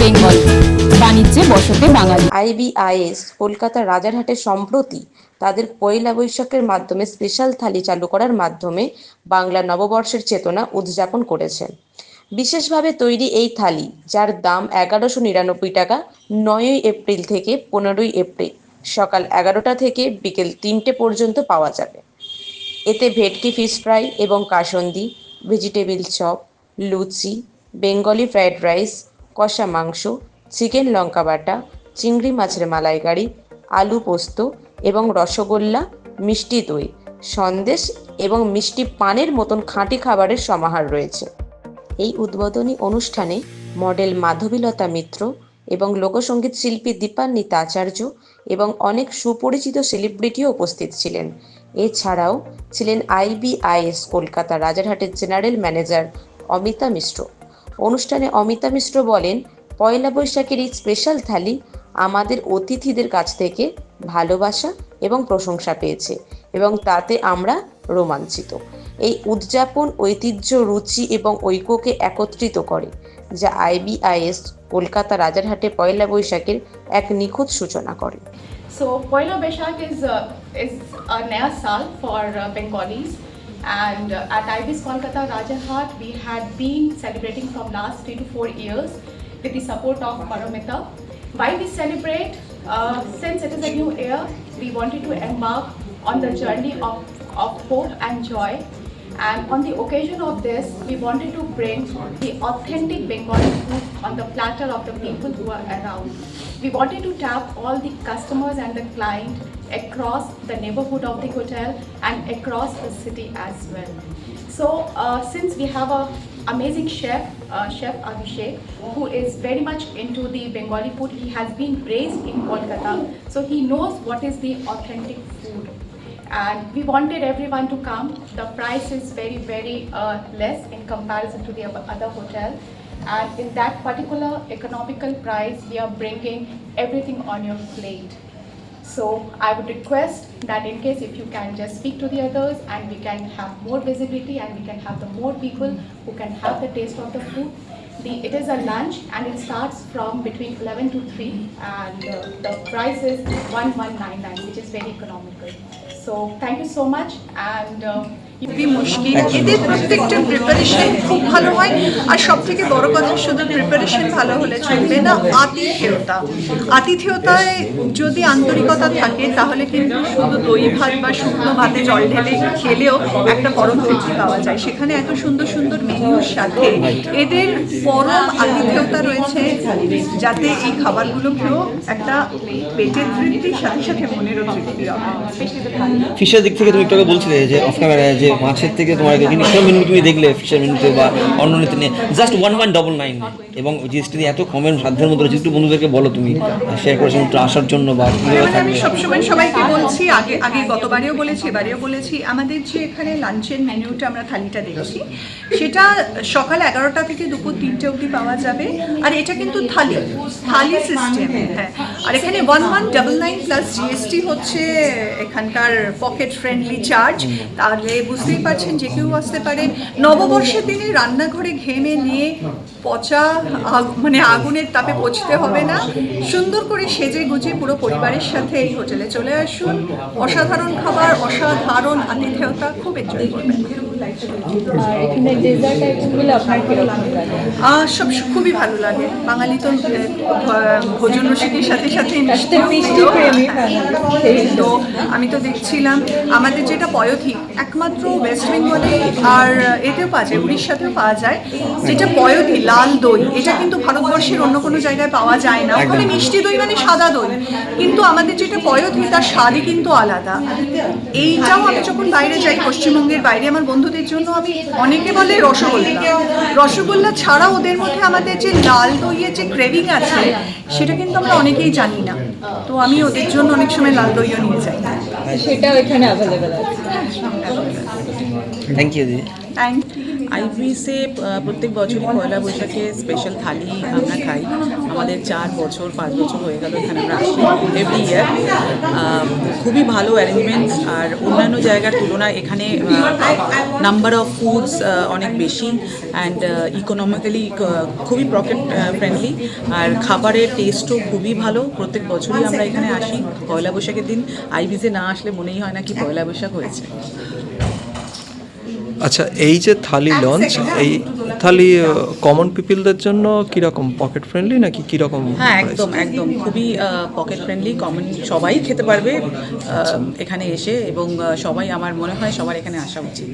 বেঙ্গল, বাণিজ্যে বসতে বাঙালি। আইবিআইএস কলকাতা রাজারহাটে সম্প্রতি তাদের পয়লা বৈশাখের মাধ্যমে স্পেশাল থালি চালু করার মাধ্যমে বাংলা নববর্ষের চেতনা উদযাপন করেছেন বিশেষভাবে তৈরি এই থালি যার দাম এগারোশো নিরানব্বই টাকা, নয়ই এপ্রিল থেকে পনেরোই এপ্রিল, সকাল এগারোটা থেকে বিকেল তিনটে পর্যন্ত পাওয়া যাবে। এতে ভেটকি ফিশ ফ্রাই এবং kasundi vegetable chop luchi, Bengali fried rice kosha mangsho, chicken লঙ্কা বাটা, চিংড়ি মাছের মালাইকারি, আলু পোস্ত এবং রসগোল্লা, মিষ্টি দই, সন্দেশ এবং মিষ্টি পানের মতন খাঁটি খাবারের সমাহার রয়েছে। এই উদ্বোধনী অনুষ্ঠানে মডেল মাধবীলতা মিত্র এবং লোকসঙ্গীত শিল্পী দীপান্বিতা আচার্য এবং অনেক সুপরিচিত সেলিব্রিটিও উপস্থিত ছিলেন। এছাড়াও ছিলেন আইবিআইএস কলকাতা রাজারহাটের জেনারেল ম্যানেজার অমিতা মিশ্র। অনুষ্ঠানে অমিতা মিশ্র বলেন পয়লা বৈশাখের এই স্পেশাল থালি আমাদের অতিথিদের কাছ থেকে ভালোবাসা এবং প্রশংসা পেয়েছে এবং তাতে আমরা রোমাঞ্চিত। এই উদযাপন ঐতিহ্য রুচি এবং ঐক্যকে একত্রিত করে যা আইবিআইএস কলকাতা রাজারহাটে পয়লা বৈশাখের এক নিখুঁত সূচনা করে। Is uh, is a Naya Sal for uh, Bengalis, and uh, at IBIS Kolkata Rajahat we had been celebrating from last three to four years with the support of Paramita. Why we celebrate? Uh, since it is a new year, we wanted to embark on the journey of, of hope and joy. And on the occasion of this, we wanted to bring the authentic Bengali food on the platter of the people who are around. We wanted to tap all the customers and the client across the neighborhood of the hotel and across the city as well. So uh, since we have a amazing chef, uh, Chef Abhishek, who is very much into the Bengali food, he has been raised in Kolkata, so he knows what is the authentic food and we wanted everyone to come. The price is very, very uh, less in comparison to the other hotel. And in that particular economical price, we are bringing everything on your plate. So I would request that in case if you can just speak to the others and we can have more visibility and we can have the more people who can have the taste of the food. The, it is a lunch and it starts from between 11 to 3 and uh, the price is 1199 which is very economical. So thank you so much and uh, খুবই মুশকিল। এদের প্রত্যেকটা preparation খুব ভালো হয়। আর সব থেকে বড় কথা, শুধু প্রিপারেশন ভালো হলে চলবে না, আতিথেয়তা। আতিথেয়তায় যদি আন্তরিকতা থাকে, তাহলে কিন্তু শুধু দই ভাত বা শুকনো ভাতে জল ঢেলে খেলেও একটা পরম তৃপ্তি পাওয়া যায়। সেখানে এত সুন্দর সুন্দর মেনুর সাথে এদের পরম আতিথেয়তা রয়েছে, যাতে এই খাবারগুলো খেয়েও একটা পেটের তৃপ্তির সাথে সাথে মনেরও তৃপ্তি হবে। ফিশের দিক থেকে তুমি একটু বলছিলে যে অফ ক্যামেরায় যে মাছের থেকে তোমার কিন্তু সব মেনু তুমি দেখলে ফিশের মেনুতে বা অন্য মেনুতে নিয়ে just one one double nine এবং জিএসটি এত কমের সাধ্যের মধ্যে রয়েছে একটু বন্ধুদেরকে বলো তুমি শেয়ার করেছ একটু আসার জন্য বা সবসময় সবাইকে বলছি আগে আগে গতবারেও বলেছি এবারেও বলেছি আমাদের যে এখানে লাঞ্চের মেনুটা আমরা থালিটা দেখছি সেটা সকাল এগারোটা থেকে দুপুর তিনটে অবধি পাওয়া যাবে আর এটা কিন্তু থালি থালি সিস্টেম হ্যাঁ। আর এখানে one one double nine plus GST হচ্ছে এখানকার পকেট ফ্রেন্ডলি চার্জ তাহলে বুঝতেই পারছেন যে কেউ আসতে পারে। নববর্ষের দিনে রান্নাঘরে ঘেমে নিয়ে পচা মানে আগুনের তাপে পচতে হবে না। সুন্দর করে সেজে গুজে পুরো পরিবারের সাথে এই হোটেলে চলে আসুন। অসাধারণ খাবার, অসাধারণ আতিথেয়তা, খুব এনজয় করবেন। আর এখানে ডেজার্ট আইটেমগুলো আপনার কীরকম লাগে? সব খুবই ভালো লাগে। বাঙালি তো ভোজন রসিকের সাথে সাথে মিষ্টি মিষ্টি প্রেমী তো আমি তো দেখছিলাম। আমাদের যেটা পয়থি একমাত্র ওয়েস্ট বেঙ্গলে আর এতেও পাওয়া যায় উড়িষ্যাতেও পাওয়া যায়। যেটা পয়থি লাল দই এটা কিন্তু ভারতবর্ষের অন্য কোনো জায়গায় পাওয়া যায় না। ওখানে মিষ্টি দই মানে সাদা দই। কিন্তু আমাদের যেটা পয়থি তার স্বাদই কিন্তু আলাদা। এইটাও আমি যখন বাইরে যাই পশ্চিমবঙ্গের বাইরে আমার বন্ধুদের জন্য আমি অনেকে বলে রসগোল্লা। রসগোল্লা ছাড়া ওদের মধ্যে আমাদের যে লাল দইয়ের যে ক্রেভিং আছে সেটা কিন্তু আমরা অনেকেই জানি না। তো আমি ওদের জন্য অনেক সময় লাল দইও নিয়ে যাই। সেটাও এখানে অ্যাভেলেবেল আছে। থ্যাংক ইউ দিদি। থ্যাংক আইভিসে প্রত্যেক বছরই পয়লা বৈশাখে স্পেশাল থালি আমরা খাই। আমাদের চার বছর, পাঁচ বছর হয়ে গেল এখানে আমরা আসি এভরি ইয়ার খুবই ভালো অ্যারেঞ্জমেন্টস আর অন্যান্য জায়গার তুলনায় এখানে নাম্বার অফ ফুডস অনেক বেশি অ্যান্ড ইকোনমিক্যালি খুবই পকেট ফ্রেন্ডলি আর খাবারের টেস্টও খুবই ভালো। প্রত্যেক বছরই আমরা এখানে আসি। পয়লা বৈশাখের দিন আইভিসে না আসলে মনেই হয় না কি পয়লা বৈশাখ হয়েছে। আচ্ছা এই যে থালি লঞ্চ এই থালি কমন পিপলদের জন্য কীরকম? পকেট ফ্রেন্ডলি নাকি কীরকম হ্যাঁ একদম একদম। খুবই পকেট ফ্রেন্ডলি কমন সবাই খেতে পারবে এখানে এসে এবং সবাই আমার মনে হয় সবার এখানে আসা উচিত।